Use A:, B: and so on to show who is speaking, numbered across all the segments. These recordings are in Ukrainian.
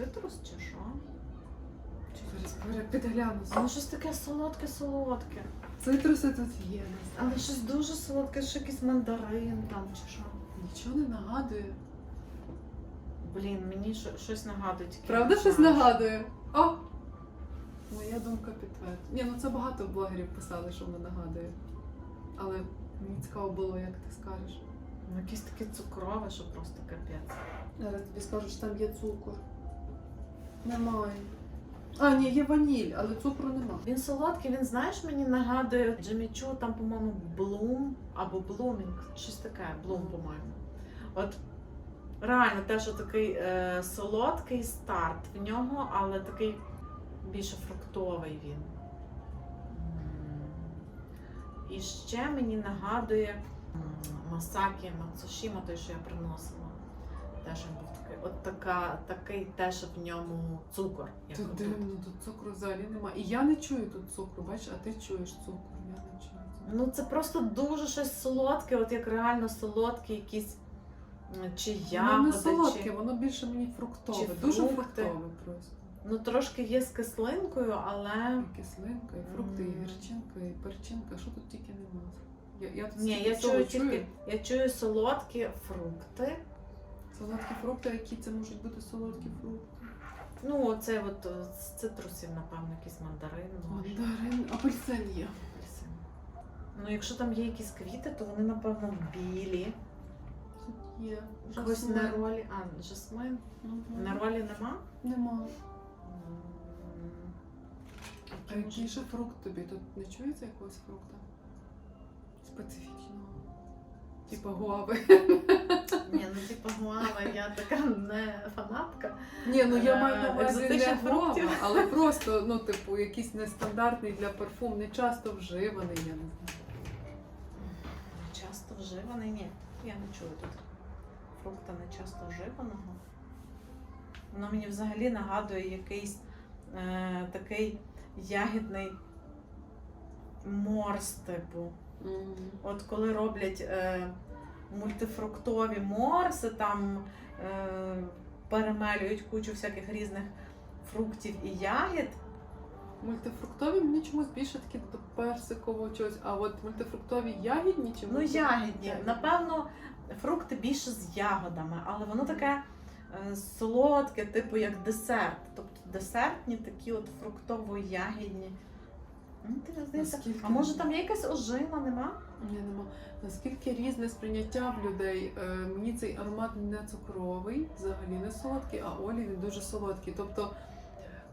A: цитрус чи що?
B: Зараз пере- підгляну.
A: Ну щось таке солодке-солодке.
B: Цитруси тут є.
A: Але щось дуже солодке, що якийсь мандарин там чи що.
B: Нічого не нагадує.
A: Блін, мені що- щось нагадує. тільки
B: Правда,
A: не
B: щось
A: знаю.
B: нагадує? О! Моя думка підтверджує. Ні, ну це багато блогерів писали, що воно нагадує. Але мені цікаво було, як ти скажеш.
A: Ну, якесь таке цукрове, що просто капець.
B: Зараз тобі скажу, що там є цукор. Немає. А, ні, є ваніль, але цукру нема.
A: Він солодкий, він знаєш, мені нагадує Джемічу, там, по-моєму, Блум або Блумінг, щось таке, Блум, по-моєму. От реально те, що такий е, солодкий старт в нього, але такий більше фруктовий він. І ще мені нагадує Масакі Мацушіма, той, що я приносила. Теж він був такий, от така, такий теж в ньому цукор. як
B: Тут
A: отут.
B: дивно, тут цукру взагалі нема. І я не чую тут цукру, бачиш, а ти чуєш цукру. Я не чую.
A: Ну це просто дуже щось солодке, от як реально солодкі якісь м, чи
B: Воно
A: ягоди,
B: не солодке,
A: чи
B: воно більше мені фруктове.
A: чи
B: Дуже
A: фрукти.
B: фруктове просто.
A: ну трошки є з кислинкою, але
B: І кислинка, і фрукти, і гірчинка, і перчинка. Що тут тільки нема? Я, я тут
A: ні,
B: стільки
A: я
B: всього
A: чую тільки я чую солодкі фрукти.
B: Солодкі фрукти, які це можуть бути солодкі фрукти?
A: Ну, оце от е, з цитрусів, напевно, якийсь мандарин, може.
B: Мандарин, апельсин є.
A: апельсин. Ну, якщо там є якісь квіти, то вони, напевно, білі.
B: Тут є.
A: Якось
B: жасмин.
A: на ролі. А, жасмин.
B: Мгм.
A: На ролі нема?
B: Нема.
A: М,
B: А який ще фрукт тобі? Тут не чується якогось фрукта? Специфічного. Типа гуави.
A: Ні, ну типу гуава, я така не фанатка.
B: Ні, ну я
A: Е,
B: маю на увазі не гуава, але просто, ну, типу, якийсь нестандартний для парфум, не часто вживаний, я не знаю.
A: Часто вживаний, ні. Я не чую тут фрукта не часто вживаного. Воно мені взагалі нагадує якийсь е, такий ягідний морс, типу. От коли роблять е, мультифруктові морси, там е, перемелюють кучу всяких різних фруктів і ягід.
B: Мультифруктові мені чомусь більше такі до персикового чогось, а от мультифруктові ягідні чи
A: Ну, ягідні.
B: Ягідні.
A: Напевно, фрукти більше з ягодами, але воно таке е, солодке, типу як десерт. Тобто десертні такі от фруктово-ягідні. Ну.
B: Наскільки-
A: А може там є якась ожина, нема?
B: Ні, нема. Наскільки різне сприйняття в людей. Е, мені цей аромат не цукровий, взагалі не солодкий, а Олі він дуже солодкий. Тобто,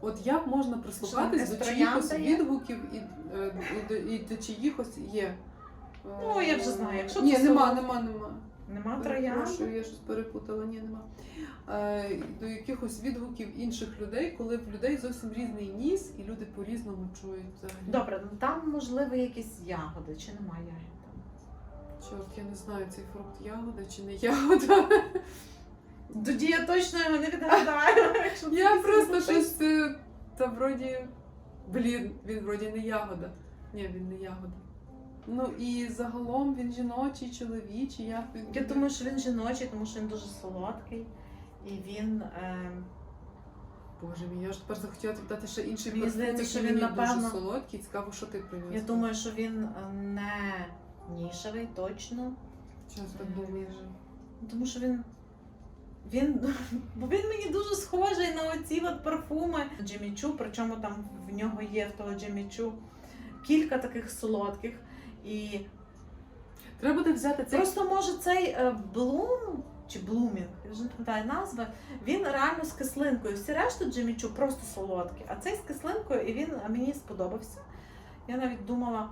B: от як можна прислухатись до чиїхось відгуків і, е, і, до, і до чиїхось є. Е,
A: Ну, я вже знаю, якщо
B: Ні,
A: це
B: нема,
A: солод-
B: нема, нема. Прошу,
A: троянди?
B: я щось перепутала, ні, нема. Е, до якихось відгуків інших людей, коли в людей зовсім різний ніс, і люди по-різному чують взагалі.
A: Добре, ну там можливо якісь ягоди, чи немає ягід там?
B: Чорт, я не знаю, цей фрукт ягода чи не ягода.
A: Тоді я точно його не відгадаю. якщо
B: Я просто щось. е, Та вроді. Блін, він вроді не ягода. Ні, він не ягода. Ну і загалом він жіночий, чоловічий, як він.
A: Я
B: буде?
A: думаю, що він жіночий, тому що він дуже солодкий. І він. Е,
B: Боже мій, я ж тепер захотіла тобі ще інший
A: Мені здається, що він, напевно-
B: дуже солодкий. Цікаво, що ти принесла.
A: я думаю, що він е, не нішевий точно.
B: Щось так
A: Е,
B: думаєш.
A: Тому що він. Він, бо він мені дуже схожий на оці от парфуми Джиммі Чу, причому там в нього є в того Джиммі Чу кілька таких солодких. І
B: Треба буде взяти цей.
A: Просто може цей е, Блум чи Блумінг, я вже не пам'ятаю назви, він реально з кислинкою. Всі решту Джимічу просто солодкі, а цей з кислинкою, і він мені сподобався. Я навіть думала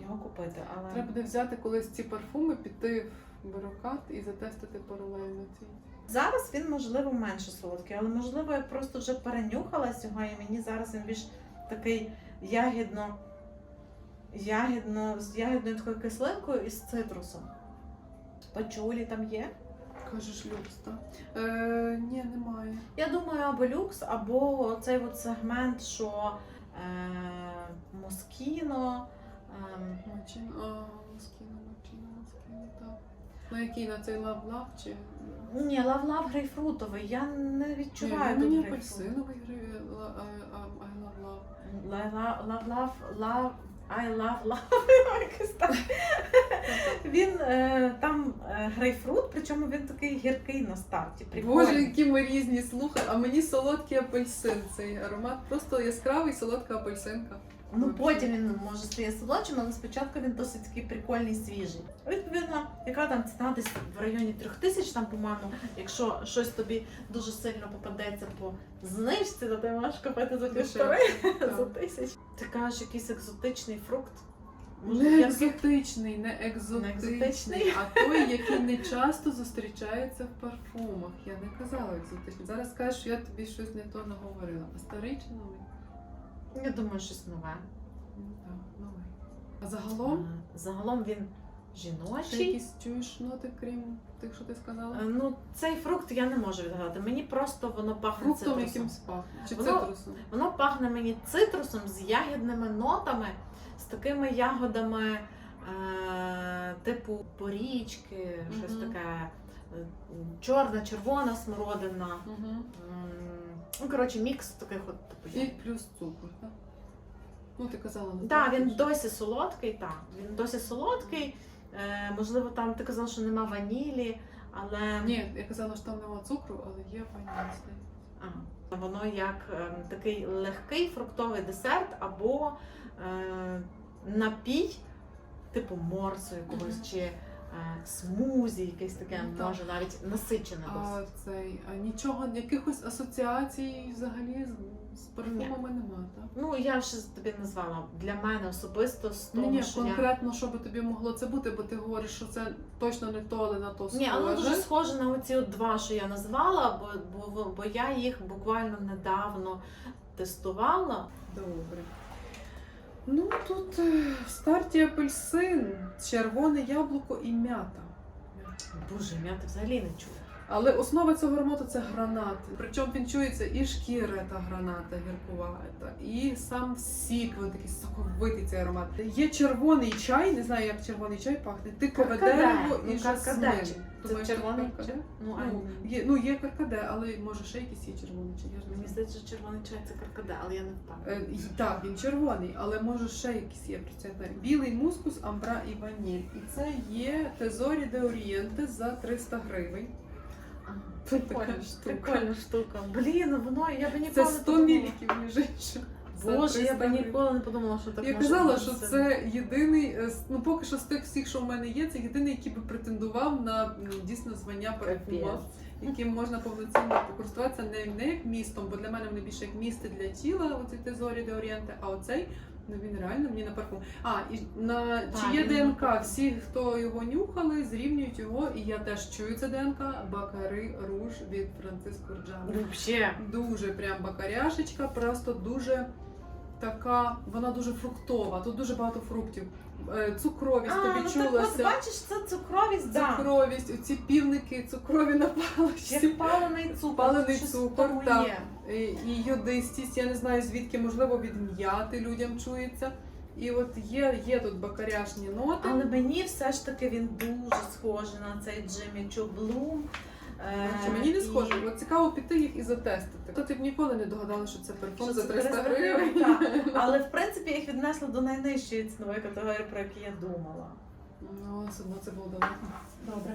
A: його купити, але
B: Треба буде взяти колись ці парфуми, піти в барокат і затестити паралельно ці.
A: зараз він можливо менше солодкий, але можливо я просто вже перенюхалась його, і мені зараз він більш такий ягідно, ягідно, з ягідною такою кислинкою і з цитрусом. Пачулі там є?
B: Кажеш люкс, так? Е, ні, немає.
A: Я думаю, або люкс, або цей от сегмент, що е, Москіно. Е,
B: Мачино, а, маскіно, мачино, так. На який на цей лав-лав чи
A: Ні, лав-лав грейпфрутовий. Я не відчуваю
B: Ні,
A: тут
B: мені
A: грейпфрут.
B: апельсиновий гри- ла- а- а- а, лав-лав.
A: Лав-лав, лав, I love love. Якось так. Він е, там е, грейпфрут, причому він такий гіркий на старті.
B: Боже, які ми різні, слухай, а мені солодкий апельсин. Цей аромат просто яскравий солодка апельсинка.
A: Ну потім він може стає солодшим, але спочатку він досить такий прикольний, свіжий. Відповідно, яка там ціна десь в районі трьох тисяч, там, по-моєму, якщо щось тобі дуже сильно попадеться по знижці, то ти можеш купити за півтори за тисяч. Ти кажеш, якийсь екзотичний фрукт.
B: Не екзотичний, не екзотичний,
A: екзотичний?
B: а той, який не часто зустрічається в парфумах. Я не казала екзотичний. Зараз скажеш, що я тобі щось не то наговорила. Старий чи новий?
A: Я думаю, щось нове.
B: Ну, Так, новий. А загалом
A: Е, Загалом він
B: ще
A: жіночий.
B: якісь чуєш ноти, крім тих, що ти сказала?
A: Е, Ну, цей фрукт я не можу відгадати. Мені просто воно пахне
B: Фруктом
A: цитрусом.
B: якимсь пахне. Чи
A: Воно-
B: цитрусом?
A: Воно пахне мені цитрусом з ягідними нотами, з такими ягодами, е, типу порічки, щось
B: Мгм.
A: таке. е, Чорна, червона смородина.
B: Угу.
A: М, Ну, коротше, мікс таких от типу.
B: І плюс цукор, так? Ну, ти казала, не
A: Так, він досі солодкий, так. Він досі солодкий. Е, можливо, там ти казала, що нема ванілі, але
B: Ні, я казала, що там нема цукру, але є ваніль.
A: А, воно як ем, такий легкий фруктовий десерт або е, напій, типу морсу якогось,
B: Мгм.
A: чи е, смузі, якесь таке,
B: Ну, так.
A: може навіть насичене
B: А цей, а нічого, якихось асоціацій взагалі з, з парфумами нема, так?
A: Ну, я вже тобі назвала для мене особисто з того,
B: Ні, ні,
A: що я...
B: конкретно, що би тобі могло це бути, бо ти говориш, що це точно не то, але на то схоже.
A: Ні, але дуже схоже на оці от два, що я назвала, бо, бо, бо я їх буквально недавно тестувала.
B: Добре. Ну, тут е, в старті апельсин, червоне яблуко і м'ята.
A: Боже, м'ята взагалі не чула.
B: Але основа цього аромату це гранат. Причому він чується і шкіра та граната гіркувата, і сам сік, він такий соковитий цей аромат. Є червоний чай, не знаю, як червоний чай пахне. Тикове дерево
A: Ну,
B: і жасмин.
A: Це червоний чай? Ну,
B: Ну, є, ну, є каркаде, але може ще якийсь є червоний чай.
A: Мені здається, що червоний чай це каркаде, але я не впевнена.
B: Е, Так, він червоний, але може ще якийсь є процент. Білий мускус, амбра і ваніль. І це є Тезорі де Орієнте за 300 гривень.
A: Прикольна,
B: штука.
A: прикольна штука. Блін, воно я би ніколи
B: Це
A: не
B: 100
A: подумала.
B: міліків, між іншим.
A: Боже, я
B: 300
A: би ніколи не подумала, що так
B: Я
A: може
B: казала, що це єдиний, е, ну поки що з тих всіх, що в мене є, це єдиний, який би претендував на дійсно звання парфума, яким можна повноцінно покористуватися не, не як містом, бо для мене вони більше як місце для тіла, оці тезорі де орієнти, а оцей. Ну він реально мені на парфум. А, і на
A: Так,
B: чи є
A: на
B: ДНК?
A: парфум.
B: Всі, хто його нюхали, зрівнюють його, і я теж чую це ДНК. Бакари руж від Франциско Рджави.
A: Вообще.
B: Дуже прям бакаряшечка, просто дуже така, вона дуже фруктова. Тут дуже багато фруктів. Е, Цукровість
A: А,
B: тобі
A: ну так от, бачиш, це цукровість, да.
B: Цукровість, оці півники цукрові на паличці.
A: Як палений цукор.
B: Палений цукор, так. І, і йодистість, я не знаю звідки, можливо, від м'яти людям чується. І от є, є тут бакаряшні ноти.
A: Але мені все ж таки він дуже схожий на цей Джиммі Блум. Е,
B: Чи мені не
A: і-
B: схоже, от цікаво піти їх і затестити. То ти б ніколи не догадала, що це парфум
A: Що
B: за 300
A: 300 гривень. так. Але в принципі їх віднесли до найнижчої цінової категорії, про які я думала.
B: Ну, все одно це було далеко.
A: Добре.